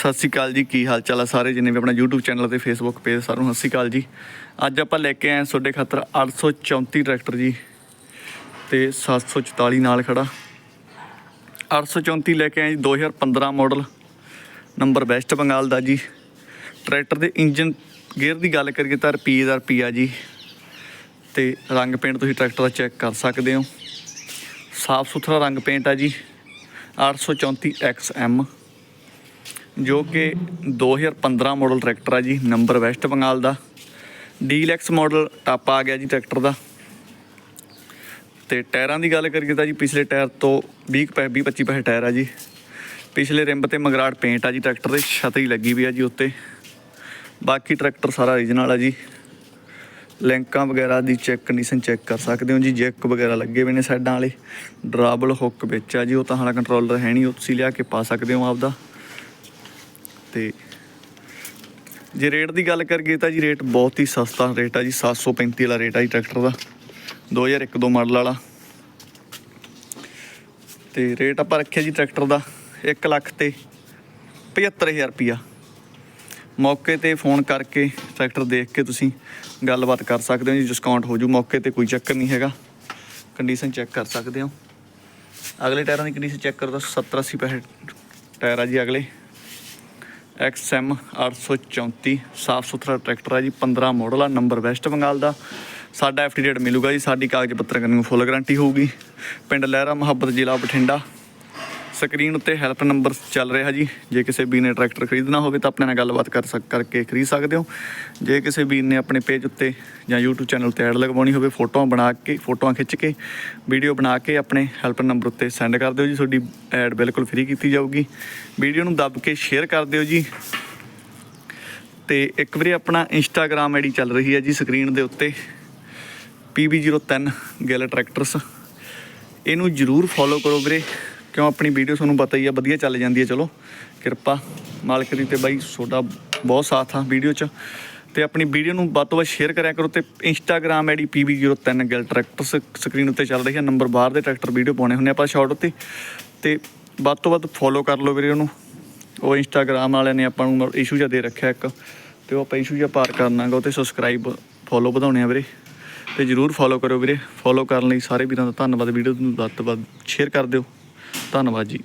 ਸਤਿ ਸ਼੍ਰੀ ਅਕਾਲ ਜੀ, ਕੀ ਹਾਲ ਚਾਲ ਆ ਸਾਰੇ ਜਿੰਨੇ ਵੀ ਆਪਣਾ YouTube ਚੈਨਲ ਤੇ Facebook ਪੇਜ ਸਾਰਿਆਂ ਨੂੰ ਸਤਿ ਸ਼੍ਰੀ ਅਕਾਲ ਜੀ। ਅੱਜ ਆਪਾਂ ਲੈ ਕੇ ਆਏ ਤੁਹਾਡੇ ਖਾਤਰ 834 ਟਰੈਕਟਰ ਜੀ ਤੇ 744 ਨਾਲ ਖੜਾ। 834 ਲੈ ਕੇ ਆਏ ਜੀ 2015 ਮਾਡਲ ਨੰਬਰ ਵੈਸਟ ਬੰਗਾਲ ਦਾ ਜੀ। ਟਰੈਕਟਰ ਦੇ ਇੰਜਨ ਗੇਅਰ ਦੀ ਗੱਲ ਕਰੀਏ ਤਾਂ ਰੁਪਈਏ ਦਾ ਰੁਪਈਆ ਜੀ। ਤੇ ਰੰਗ ਪੇਂਟ ਤੁਸੀਂ ਟਰੈਕਟਰ ਦਾ ਚੈੱਕ ਕਰ ਸਕਦੇ ਹੋ। ਸਾਫ਼ ਸੁਥਰਾ ਰੰਗ ਪੇਂਟ ਆ ਜੀ 834 XM ਜੋ ਕਿ 2015 ਮਾਡਲ ਟਰੈਕਟਰ ਆ ਜੀ ਨੰਬਰ ਵੈਸਟ ਬੰਗਾਲ ਦਾ। ਡੀਲੈਕਸ ਮਾਡਲ ਟਾਪਾ ਆ ਗਿਆ ਜੀ ਟਰੈਕਟਰ ਦਾ। ਤੇ ਟਾਇਰਾਂ ਦੀ ਗੱਲ ਕਰੀਏ ਤਾਂ ਜੀ, ਪਿਛਲੇ ਟਾਇਰ ਤੋਂ 20 ਪੈ 20 25 ਪੈਸੇ ਟਾਇਰ ਆ ਜੀ। ਪਿਛਲੇ ਰਿੰਬ ਤੇ ਮਗਰਾਟ ਪੇਂਟ ਆ ਜੀ ਟਰੈਕਟਰ ਦੇ ਛਤਰੀ ਲੱਗੀ ਵੀ ਆ ਜੀ ਉੱਤੇ। ਬਾਕੀ ਟਰੈਕਟਰ ਸਾਰਾ ਓਰੀਜਨਲ ਆ ਜੀ। ਲੈਂਕਾਂ ਵਗੈਰਾ ਦੀ ਚੈੱਕ ਕੰਡੀਸ਼ਨ ਚੈੱਕ ਕਰ ਸਕਦੇ ਹੋ ਜੀ ਜੈਕ ਵਗੈਰਾ ਲੱਗੇ ਹੋਏ ਨੇ ਸਾਈਡਾਂ ਵਾਲੇ। ਡਰਾਬਲ ਹੁੱਕ ਵਿੱਚ ਆ ਜੀ, ਉਹ ਤਾਂ ਹਾਲਾ ਕੰਟਰੋਲਰ ਹੈ ਨਹੀਂ, ਉਹ ਤੁਸੀਂ ਲਿਆ ਕੇ ਪਾ ਸਕਦੇ ਹੋ ਆਪਦਾ। ਤੇ ਜੇ ਰੇਟ ਦੀ ਗੱਲ ਕਰੀਏ ਤਾਂ ਜੀ ਰੇਟ ਬਹੁਤ ਹੀ ਸਸਤਾ ਰੇਟ ਆ ਜੀ 735 ਵਾਲਾ ਰੇਟ ਆ ਜੀ ਟਰੈਕਟਰ ਦਾ 2001 ਦੋ ਮਾਡਲ ਵਾਲਾ। ਤੇ ਰੇਟ ਆਪਾਂ ਰੱਖਿਆ ਜੀ ਟਰੈਕਟਰ ਦਾ 1 ਲੱਖ ਤੇ 75000 ਰੁਪਿਆ ਮੌਕੇ ਤੇ ਫੋਨ ਕਰਕੇ ਟਰੈਕਟਰ ਦੇਖ ਕੇ ਤੁਸੀਂ ਗੱਲਬਾਤ ਕਰ ਸਕਦੇ ਹੋ ਜੀ ਡਿਸਕਾਊਂਟ ਹੋ ਜੂ, ਮੌਕੇ ਤੇ ਕੋਈ ਚੱਕਰ ਨਹੀਂ ਹੈਗਾ। ਕੰਡੀਸ਼ਨ ਚੈੱਕ ਕਰ ਸਕਦੇ ਹੋ। ਅਗਲੇ ਟਾਇਰਾਂ ਦੀ ਕੰਡੀਸ਼ਨ ਚੈੱਕ ਕਰੋ ਤਾਂ 70 80 ਪੈਸੇ ਟਾਇਰ ਆ ਜੀ ਅਗਲੇ। XM 834 ਸਾਫ਼ ਸੁਥਰਾ ਟਰੈਕਟਰ ਆ ਜੀ 15 ਮਾਡਲ ਆ ਨੰਬਰ ਵੈਸਟ ਬੰਗਾਲ ਦਾ। ਸਾਡਾ ਐਫਟੀ ਰੇਟ ਮਿਲੂਗਾ ਜੀ, ਸਾਡੀ ਕਾਗਜ਼ ਪੱਤਰ ਕਰਨ ਨੂੰ ਫੁੱਲ ਗਾਰੰਟੀ ਹੋਊਗੀ। ਪਿੰਡ ਲਹਿਰਾ ਮੁਹੱਬਤ ਜ਼ਿਲ੍ਹਾ ਬਠਿੰਡਾ। ਸਕਰੀਨ ਉੱਤੇ ਹੈਲਪ ਨੰਬਰ ਚੱਲ ਰਿਹਾ ਜੀ। ਜੇ ਕਿਸੇ ਵੀਰ ਨੇ ਟਰੈਕਟਰ ਖਰੀਦਣਾ ਹੋਵੇ ਤਾਂ ਆਪਣੇ ਨਾਲ ਗੱਲਬਾਤ ਕਰ ਸਕ, ਕਰਕੇ ਖਰੀਦ ਸਕਦੇ ਹੋ। ਜੇ ਕਿਸੇ ਵੀਰ ਨੇ ਆਪਣੇ ਪੇਜ ਉੱਤੇ ਜਾਂ YouTube ਚੈਨਲ ਤੇ ਐਡ ਲਗਵਾਉਣੀ ਹੋਵੇ, ਫੋਟੋਆਂ ਬਣਾ ਕੇ, ਫੋਟੋਆਂ ਖਿੱਚ ਕੇ ਵੀਡੀਓ ਬਣਾ ਕੇ ਆਪਣੇ ਹੈਲਪ ਨੰਬਰ ਉੱਤੇ ਸੈਂਡ ਕਰ ਦਿਓ ਜੀ। ਤੁਹਾਡੀ ਐਡ ਬਿਲਕੁਲ ਫ੍ਰੀ ਕੀਤੀ ਜਾਊਗੀ। ਵੀਡੀਓ ਨੂੰ ਦੱਬ ਕੇ ਸ਼ੇਅਰ ਕਰ ਦਿਓ ਜੀ। ਤੇ ਇੱਕ ਵਾਰੀ ਆਪਣਾ ਇੰਸਟਾਗ੍ਰam ਆਈਡੀ ਚੱਲ ਰਹੀ ਹੈ ਜੀ ਸਕਰੀਨ ਦੇ ਉੱਤੇ। PB03 ਗਿੱਲ ਟਰੈਕਟਰਸ ਇਹਨੂੰ ਜਰੂਰ ਫੋਲੋ ਕਰੋ ਵੀਰੇ। ਕਿਉਂ ਆਪਣੀ ਵੀਡੀਓ ਤੁਹਾਨੂੰ ਪਤਾ ਹੀ ਆ, ਵਧੀਆ ਚੱਲ ਜਾਂਦੀ ਹੈ ਚਲੋ। ਕਿਰਪਾ ਮਾਲਕ ਦੀ ਤੇ ਬਾਈ, ਤੁਹਾਡਾ ਬਹੁਤ ਸਾਥ ਆ ਵੀਡੀਓ 'ਚ। ਤੇ ਆਪਣੀ ਵੀਡੀਓ ਨੂੰ ਵੱਧ ਤੋਂ ਵੱਧ ਸ਼ੇਅਰ ਕਰਿਆ ਕਰੋ ਤੇ Instagram ID PB03 Gill tractors screen ਉੱਤੇ ਚੱਲ ਰਹੀ ਹੈ ਨੰਬਰ ਬਾਹਰ ਦੇ ਟਰੈਕਟਰ ਵੀਡੀਓ ਪਾਉਣੇ ਹੁੰਦੇ ਆਪਾਂ ਸ਼ਾਰਟ ਉੱਤੇ। ਤੇ ਵੱਧ ਤੋਂ ਵੱਧ ਫੋਲੋ ਕਰ ਲਓ ਵੀਰੇ ਉਹਨੂੰ। ਉਹ ਇੰਸਟਾਗ੍ਰam ਵਾਲਿਆਂ ਨੇ ਆਪਾਂ ਨੂੰ ਇਸ਼ੂ ਜਿਹਾ ਦੇ ਰੱਖਿਆ ਇੱਕ। ਤੇ ਉਹ ਆਪਾਂ ਇਸ਼ੂ ਜਿਹਾ ਪਾਰ ਕਰਨਾਗਾ ਉਹ ਤੇ ਸਬਸਕ੍ਰਾਈਬ ਫੋਲੋ ਵਧਾਉਣੇ ਆ ਵੀਰੇ। ਤੇ ਜਰੂਰ ਫੋਲੋ ਕਰੋ ਵੀਰੇ। ਫੋਲੋ ਕਰਨ ਲਈ ਸਾਰੇ ਵੀਰਾਂ ਦਾ ਧੰਨਵਾਦ। ਵੀਡੀਓ ਨੂੰ ਵੱਧ ਤੋਂ ਵੱਧ ਸ਼ੇਅਰ ਕਰ ਦਿਓ। ਧੰਨਵਾਦ ਜੀ।